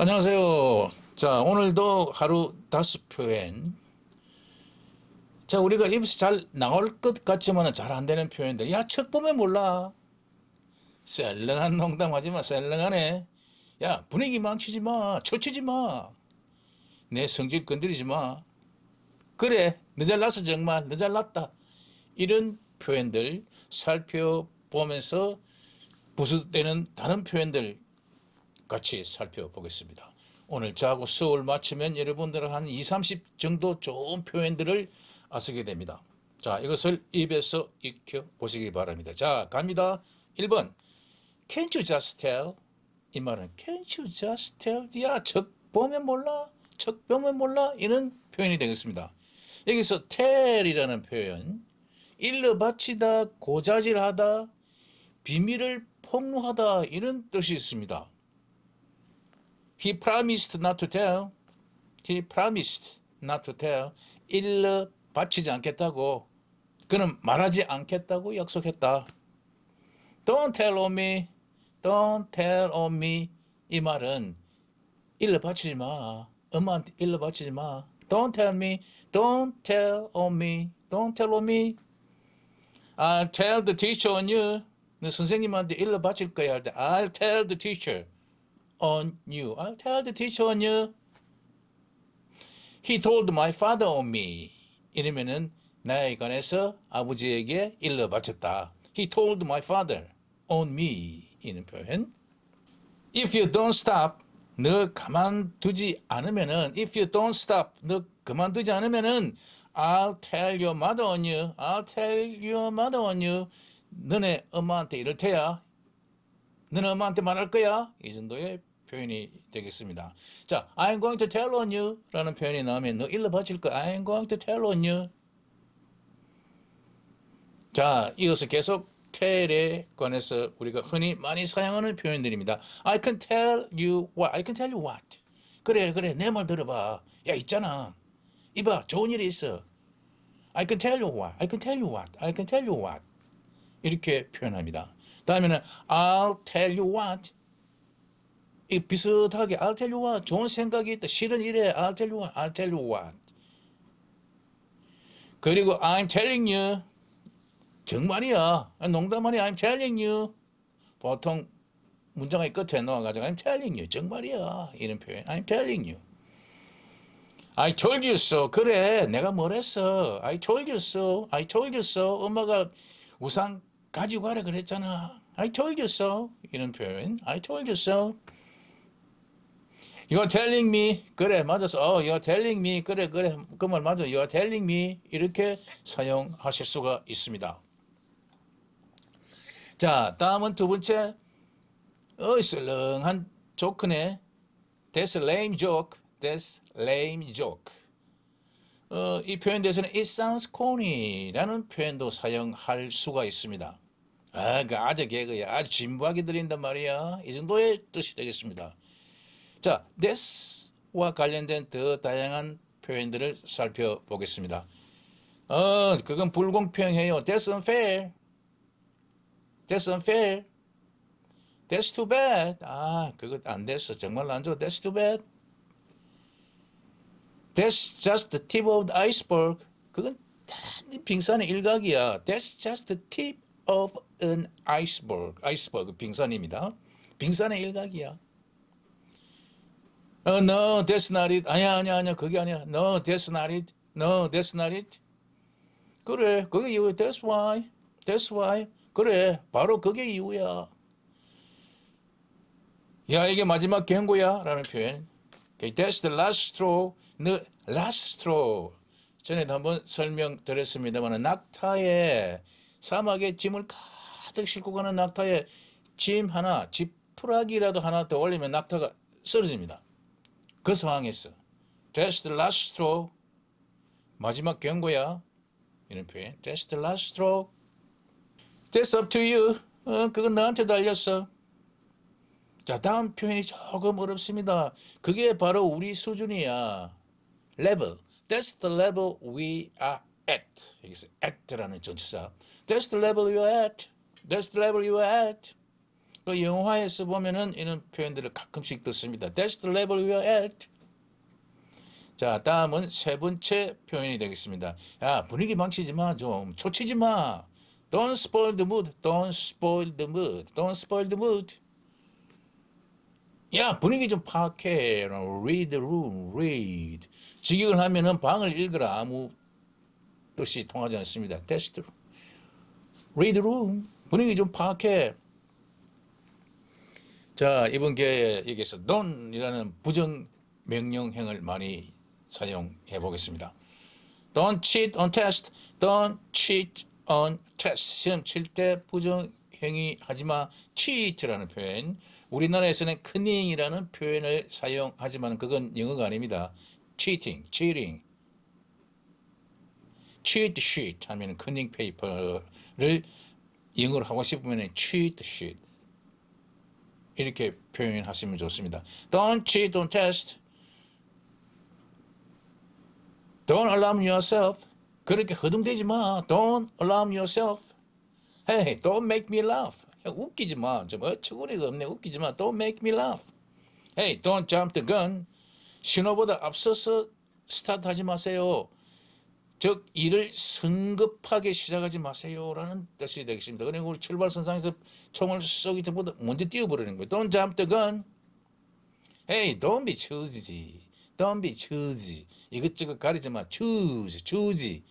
안녕하세요. 자, 오늘도 하루 다섯 표현. 자, 우리가 입에서 잘 나올 것 같지만 잘 안 되는 표현들. 야, 척 보면 몰라. 썰렁한 농담 하지 마, 썰렁하네. 야, 분위기 망치지 마. 초치지 마. 내 성질 건드리지 마. 그래, 너 잘났어, 정말. 너 잘났다. 이런 표현들 살펴보면서 부수되는 다른 표현들 같이 살펴보겠습니다. 오늘 자고 수업을 마치면 여러분들은 한 2, 30 정도 좋은 표현들을 아시게 됩니다. 자, 이것을 입에서 익혀 보시기 바랍니다. 자, 갑니다. 1번. Can't you just tell? 이 말은 Can't you just tell? 야, 척 보면 몰라? 척 보면 몰라? 이런 표현이 되겠습니다. 여기서 tell이라는 표현, 일러 바치다, 고자질하다, 비밀을 폭로하다 이런 뜻이 있습니다. He promised not to tell. He promised not to tell. 일러 바치지 않겠다고. 그는 말하지 않겠다고 약속했다. Don't tell on me. Don't tell on me. 이 말은 일러 바치지 마. 엄마한테 일러 바치지 마. Don't tell me. Don't tell on me. Don't tell on me. I'll tell the teacher on you. 너 선생님한테 일러 바칠 거야 할 때 I'll tell the teacher on you. I'll tell the teacher on you. He told my father on me. 이러면은 나에 관해서 아버지에게 일러 바쳤다. He told my father on me. 이는 표현. If you don't stop, 너 가만두지 않으면은 if you don't stop, 너 그만두지 않으면은 I'll tell your mother on you. I'll tell your mother on you. 너네 엄마한테 이럴 테야. 너네 엄마한테 말할 거야. 이 정도의 표현이 되겠습니다. 자, I'm going to tell on you 라는 표현이 나오면 너 일러 바칠 거야. I'm going to tell on you. 자, 이어서 계속 tell에 관해서 우리가 흔히 많이 사용하는 표현들입니다. I can tell you what. I can tell you what. 그래, 그래. 내 말 들어봐. 야, 있잖아. 이봐, 좋은 일이 있어. I can tell you what. I can tell you what. I can tell you what. 이렇게 표현합니다. 다음에는 I'll tell you what. 이 비슷하게 what. 좋은 생각이 있다. 실은 이래. You what. 그리고 I'm telling you. 정말이야. 농담 아니야. I'm telling you. 보통 문장의 끝에 넣어가지고 I'm telling you. 정말이야. 이런 표현. I'm telling you. I told you so. 그래. 내가 뭐랬어. I told you so. I told you so. 엄마가 우산 가지고 가라 그랬잖아. I told you so. 이런 표현. I told you so. You're telling me. 그래, 맞았어. 어, you're telling me. 그래, 그래. 그 말 맞아. You're telling me. 이렇게 사용하실 수가 있습니다. 자, 다음은 두 번째. 어이, 썰렁한 조크네. That's lame joke. That's lame joke. 어, 이 표현 대해서는 it sounds corny라는 표현도 사용할 수가 있습니다. 아, 그 아재 개그야. 아주 진부하게 들린단 말이야. 이 정도의 뜻이 되겠습니다. 자, that's와 관련된 더 다양한 표현들을 살펴보겠습니다. 어, 그건 불공평해요. That's unfair. That's unfair. That's too bad. 아, 그거 안 됐어. 정말 안 좋아. That's too bad. That's just the tip of the iceberg. 그건 빙산의 일각이야. That's just the tip of an iceberg. iceberg 빙산입니다. 빙산의 일각이야. 어, no, that's not it. 아니야, 아니야, 아니야. 그게 아니야. No, that's not it. No, that's not it. 그래, 그게 이유. That's why. That's why. 그래, 바로 그게 이유야. 야, 이게 마지막 경고야. 라는 표현. Okay, that's the last straw. The last straw. 전에도 한번 설명드렸습니다만 낙타에 사막에 짐을 가득 싣고 가는 낙타에 짐 하나, 지푸라기라도 하나 더 올리면 낙타가 쓰러집니다. 그 상황에서 That's the last straw. 마지막 경고야. 이런 표현. That's the last straw. That's up to you. 어, 그건 너한테 달렸어. 자, 다음 표현이 조금 어렵습니다. 그게 바로 우리 수준이야. level. That's the level we are at. 여기서 at라는 전치사. That's the level you are at. That's the level you are at. 또 영화에서 보면은 이런 표현들을 가끔씩 듣습니다. That's the level we are at. 자, 다음은 세 번째 표현이 되겠습니다. 야, 분위기 망치지 마, 좀 초치지 마. Don't spoil the mood. Don't spoil the mood. Don't spoil the mood. 야, 분위기 좀 파악해. Read the room. Read. 직역을 하면은 방을 읽으라. 아무 뜻이 통하지 않습니다. That's the Read the room. 분위기 좀 파악해. 자, 이번 기회에 여기서 don't이라는 부정 명령형을 많이 사용해 보겠습니다. Don't cheat on test. Don't cheat on test. 시험 칠 때 부정행위 하지 마. cheat라는 표현. 우리나라에서는 conning이라는 표현을 사용하지만 그건 영어가 아닙니다. cheating, cheating. cheat sheet 하면 cunning paper를 영어로 하고 싶으면 cheat sheet. 이렇게 표현하시면 좋습니다. Don't cheat on test. Don't alarm yourself. 그렇게 허둥대지 마. Don't alarm yourself. Hey, don't make me laugh. 야, 웃기지 마. 좀 어처구니가 없네. 웃기지 마. Don't make me laugh. Hey, don't jump the gun. 신호보다 앞서서 스타트하지 마세요. 즉 일을 성급하게 시작하지 마세요라는 뜻이 되겠습니다. 그리고 출발선상에서 총을 쏘기 전보다 먼저 뛰어버리는 거예요. Don't jump the gun. Hey, don't be choosy. Don't be choosy. 이것저것 가리지 마. choose, choose.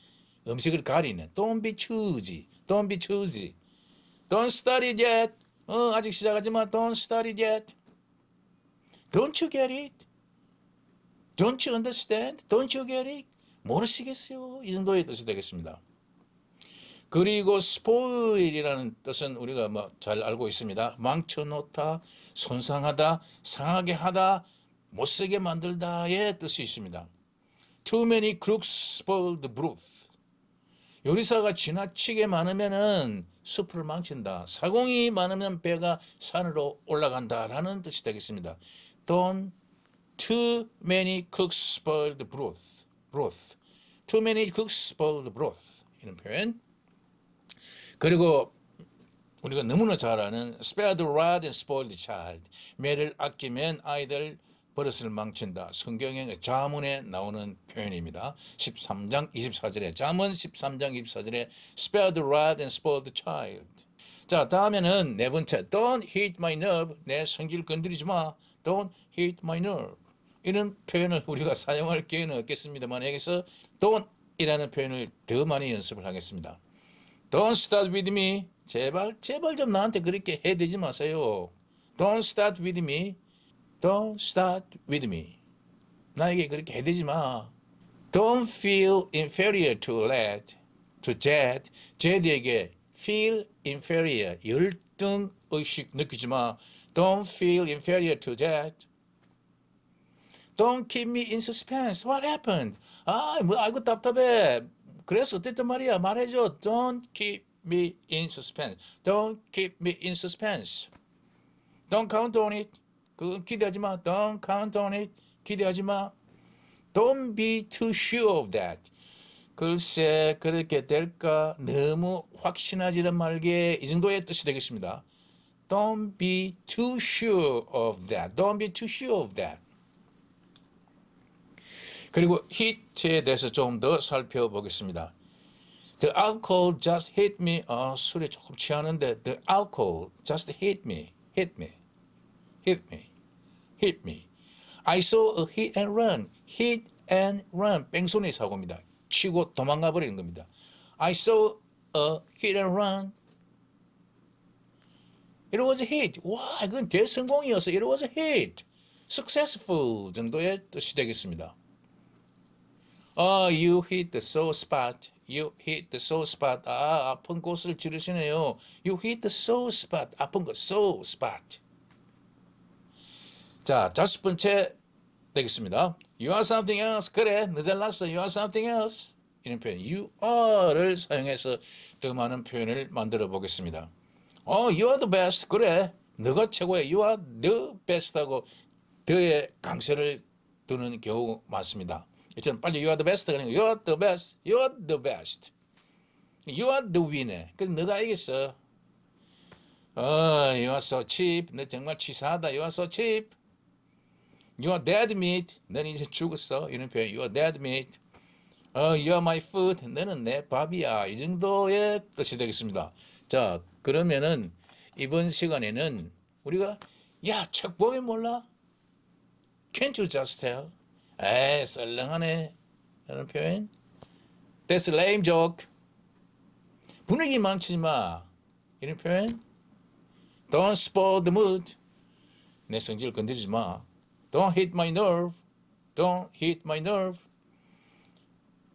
음식을 가리는. Don't be choosy. Don't be choosy. Don't it yet. 어, 아직 시작하지 마. Don't it yet. Don't you get it? Don't you understand? Don't you get it? 모르시겠어요? 이 정도의 뜻이 되겠습니다. 그리고 spoil이라는 뜻은 우리가 뭐 잘 알고 있습니다. 망쳐놓다, 손상하다, 상하게 하다, 못쓰게 만들다의 뜻이 있습니다. Too many cooks spoil the broth. 요리사가 지나치게 많으면은 숲을 망친다. 사공이 많으면 배가 산으로 올라간다라는 뜻이 되겠습니다. Don't too many cooks spoil the broth. Broth. Too many cooks spoil the broth. 이런 표현. 그리고 우리가 너무나 잘 아는 spare the rod and spoil the child. 매를 아끼면 아이들 버릇을 망친다. 성경의 자문에 나오는 표현입니다. 13장 24절에 자문 13장 24절에 spare the rod and spoil the child. 자, 다음에는 네 번째 don't hit my nerve. 내 성질 건드리지 마. don't hit my nerve. 이런 표현을 우리가 사용할 기회는 없겠습니다만 여기서 don't이라는 표현을 더 많이 연습을 하겠습니다. Don't start with me. 제발 제발 좀 나한테 그렇게 해대지 마세요. Don't start with me. Don't start with me. 나에게 그렇게 해대지 마. Don't feel inferior to lad, to Jed. Jed에게 feel inferior, 열등 의식 느끼지 마. Don't feel inferior to Jed. Don't keep me in suspense. What happened? 아, 뭐 아이고 답답해. 그래서 어쨌든 말이야. 말해줘. Don't keep me in suspense. Don't keep me in suspense. Don't count on it. 그건 기대하지 마. Don't count on it. 기대하지 마. Don't be too sure of that. 글쎄 그렇게 될까 너무 확신하지는 말게 이 정도의 뜻이 되겠습니다. Don't be too sure of that. Don't be too sure of that. 그리고 hit에 대해서 좀 더 살펴보겠습니다. The alcohol just hit me. 아, 술에 조금 취하는데 the alcohol just hit me. hit me. hit me. hit me. I saw a hit and run. hit and run. 뺑소니 사고입니다. 치고 도망가 버리는 겁니다. I saw a hit and run. It was a hit. 와, 이건 대성공이었어. It was a hit. Successful 정도의 뜻이 되겠습니다. 아, you hit the sore spot. You hit the sore spot. 아, 아픈 곳을 찌르시네요. You hit the sore spot. 아픈 곳, sore spot. 자, 다섯 번째 되겠습니다. You are something else. 그래, 너 잘났어. You are something else. 이런 표현, you are를 사용해서 더 많은 표현을 만들어 보겠습니다. 어, you are the best. 그래, 너가 최고야. You are the best하고 더의 강세를 두는 경우 많습니다. 이처럼 빨리 you are the best 그러니까 you are the best, you are the best, you are the winner. 그래서 너가 이겼어. 어, you are so cheap. 너 정말 치사하다. You are so cheap. You are dead meat. 너는 이제 죽었어. 이런 표현. You are dead meat. 어, you are my food. 너는 내 밥이야. 이 정도의 뜻이 되겠습니다. 자, 그러면은 이번 시간에는 우리가 야, 책 보면 몰라? Can't you just tell? 에이, 썰렁하네. 라는 표현. That's a lame joke. 분위기 망치지 마. 이런 표현. Don't spoil the mood. 내 성질 건드리지 마. Don't hit my nerve. Don't hit my nerve.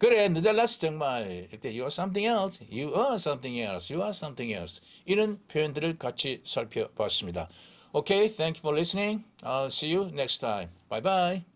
그래, 너 잘났어 정말. 이때 you are something else. You are something else. You are something else. 이런 표현들을 같이 살펴봤습니다. Okay, thank you for listening. I'll see you next time. Bye bye.